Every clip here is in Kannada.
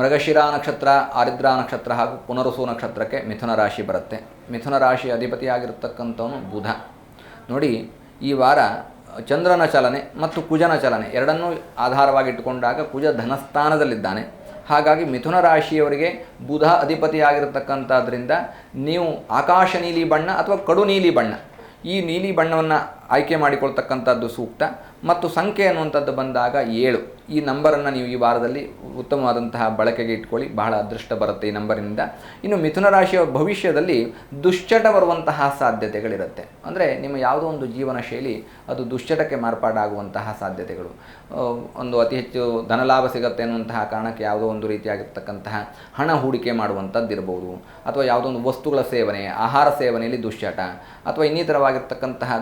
ಮೃಗಶಿರಾ ನಕ್ಷತ್ರ, ಆರಿದ್ರ ನಕ್ಷತ್ರ ಹಾಗೂ ಪುನರುಸು ನಕ್ಷತ್ರಕ್ಕೆ ಮಿಥುನ ರಾಶಿ ಬರುತ್ತೆ. ಮಿಥುನ ರಾಶಿ ಅಧಿಪತಿಯಾಗಿರ್ತಕ್ಕಂಥವನು ಬುಧ. ನೋಡಿ, ಈ ವಾರ ಚಂದ್ರನ ಚಲನೆ ಮತ್ತು ಕುಜನ ಚಲನೆ ಎರಡನ್ನೂ ಆಧಾರವಾಗಿಟ್ಟುಕೊಂಡಾಗ ಕುಜ ಧನಸ್ಥಾನದಲ್ಲಿದ್ದಾನೆ. ಹಾಗಾಗಿ ಮಿಥುನ ರಾಶಿಯವರಿಗೆ ಬುಧ ಅಧಿಪತಿಯಾಗಿರ್ತಕ್ಕಂಥದ್ರಿಂದ ನೀವು ಆಕಾಶ ನೀಲಿ ಬಣ್ಣ ಅಥವಾ ಕಡು ನೀಲಿ ಬಣ್ಣ. ಈ ನೀಲಿ ಬಣ್ಣವನ್ನು ಆಯ್ಕೆ ಮಾಡಿಕೊಳ್ತಕ್ಕಂಥದ್ದು ಸೂಕ್ತ ಮತ್ತು ಸಂಖ್ಯೆ ಅನ್ನುವಂಥದ್ದು ಬಂದಾಗ ಏಳು. ಈ ನಂಬರನ್ನು ನೀವು ಈ ವಾರದಲ್ಲಿ ಉತ್ತಮವಾದಂತಹ ಬಳಕೆಗೆ ಇಟ್ಕೊಳ್ಳಿ. ಬಹಳ ಅದೃಷ್ಟ ಬರುತ್ತೆ ಈ ನಂಬರಿನಿಂದ. ಇನ್ನು ಮಿಥುನ ರಾಶಿಯ ಭವಿಷ್ಯದಲ್ಲಿ ದುಶ್ಚಟ ಬರುವಂತಹ ಸಾಧ್ಯತೆಗಳಿರುತ್ತೆ. ಅಂದರೆ ನಿಮ್ಮ ಯಾವುದೋ ಒಂದು ಜೀವನ ಶೈಲಿ ಅದು ದುಶ್ಚಟಕ್ಕೆ ಮಾರ್ಪಾಡಾಗುವಂತಹ ಸಾಧ್ಯತೆಗಳು. ಒಂದು ಅತಿ ಹೆಚ್ಚು ಧನಲಾಭ ಸಿಗುತ್ತೆ ಅನ್ನುವಂತಹ ಕಾರಣಕ್ಕೆ ಯಾವುದೋ ಒಂದು ರೀತಿಯಾಗಿರ್ತಕ್ಕಂತಹ ಹಣ ಹೂಡಿಕೆ ಮಾಡುವಂಥದ್ದು ಇರ್ಬೋದು ಅಥವಾ ಯಾವುದೋ ಒಂದು ವಸ್ತುಗಳ ಸೇವನೆ, ಆಹಾರ ಸೇವನೆಯಲ್ಲಿ ದುಶ್ಚಟ, ಅಥವಾ ಇನ್ನಿತರವಾಗಿರ್ತಕ್ಕಂತಹ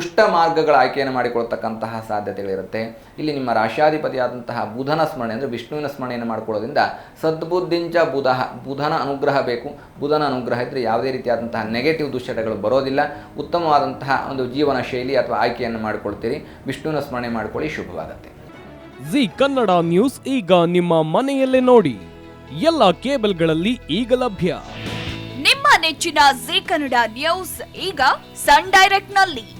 ದುಷ್ಟ ಮಾರ್ಗಗಳ ಆಯ್ಕೆಯನ್ನು ಮಾಡಿಕೊಳ್ತಕ್ಕಂತಹ ಸಾಧ್ಯತೆಗಳಿರುತ್ತೆ. ಇಲ್ಲಿ ನಿಮ್ಮ ರಾಶಾಧಿಪತಿಯಾದಂತಹ ಬುಧನ ಸ್ಮರಣೆ ಅಂದರೆ ವಿಷ್ಣುವಿನ ಸ್ಮರಣೆಯನ್ನು ಮಾಡಿಕೊಳ್ಳೋದ್ರಿಂದ ಸದ್ಬುದ್ಧಿಂಚ ಬುಧ ಬುಧನ ಅನುಗ್ರಹ ಬೇಕು. ಬುಧನ ಅನುಗ್ರಹ ಇದ್ದರೆ ಯಾವುದೇ ರೀತಿಯಾದಂತಹ ನೆಗೆಟಿವ್ ದುಶ್ಚಟಗಳು ಬರೋದಿಲ್ಲ. ಉತ್ತಮವಾದಂತಹ ಒಂದು ಜೀವನ ಶೈಲಿ ಅಥವಾ ಆಯ್ಕೆಯನ್ನು ಮಾಡಿಕೊಳ್ತೀರಿ. ವಿಷ್ಣುವಿನ ಸ್ಮರಣೆ ಮಾಡಿಕೊಳ್ಳಿ. ಶುಭವಾಗುತ್ತೆ. ಜಿ ಕನ್ನಡ ನ್ಯೂಸ್ ಈಗ ನಿಮ್ಮ ಮನೆಯಲ್ಲೇ ನೋಡಿ. ಎಲ್ಲ ಕೇಬಲ್ಗಳಲ್ಲಿ ಈಗ ಲಭ್ಯ. ನಿಮ್ಮ ನೆಚ್ಚಿನ ಜಿ ಕನ್ನಡ ನ್ಯೂಸ್ ಈಗ ಸನ್ ಡೈರೆಕ್ಟ್ನಲ್ಲಿ